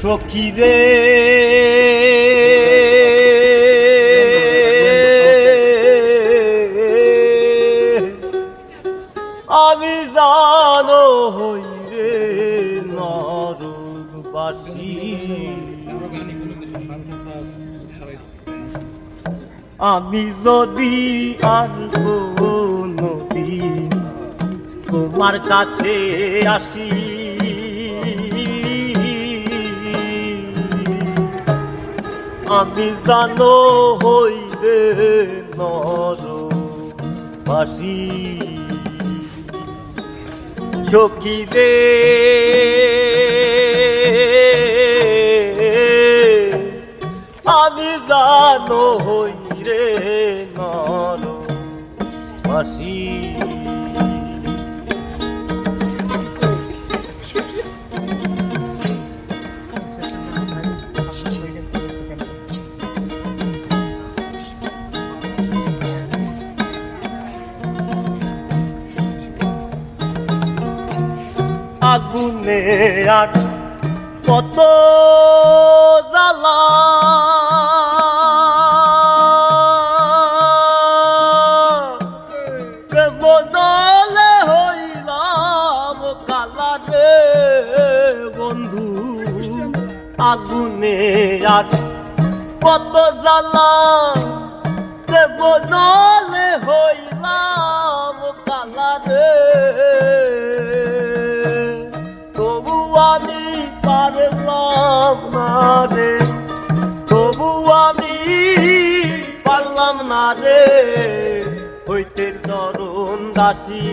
সখী রে আমি জানো হই রে নরবাসী আমি যদি আর কোনদিন তোমার কাছে আসি আমি জানো হইবে নর বাসি। সখী রে। আমি জানো হই রে নর বাসি। আগুনে আর কত জ্বালা। বদলে হইলাম কালা রে বন্ধু। আগুনে আর কত জ্বালা। বদলে হইলাম হইতে চরণ দাসী।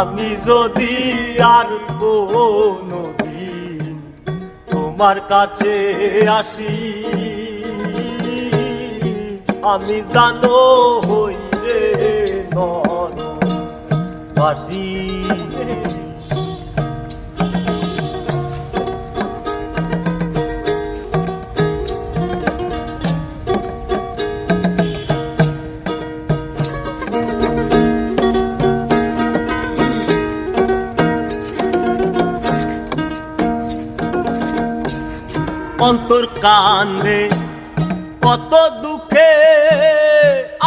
আমি যদি আর কোনো দিন তোমার কাছে আসি, আমি জানো হই রে নর বাসি অন্তর কান্দে, কত দুঃখে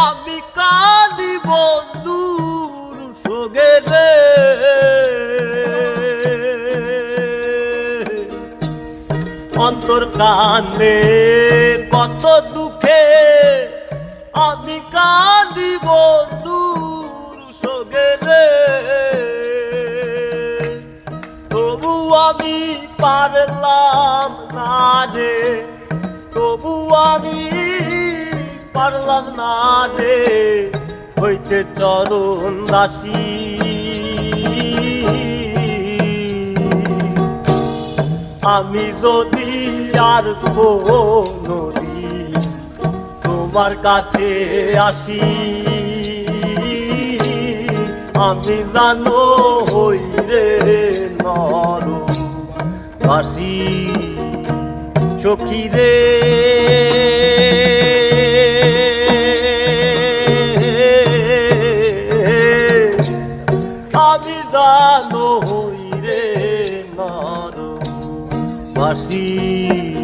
আমি কাঁদি বন্ধুর সোগে রে অন্তর কান্দে, কত দুঃখে আমি কাঁদি বন্ধুর সোগে রে তবু আমি পারলাম রে তবু আমি পারলাম না রে হইতে চরণ দাসী। আমি যদি আর কোনো দিন তোমার কাছে আসি, আমি জানো হই রে নর বাসি সখী রে। আমি দানো হই রে নর বাসি।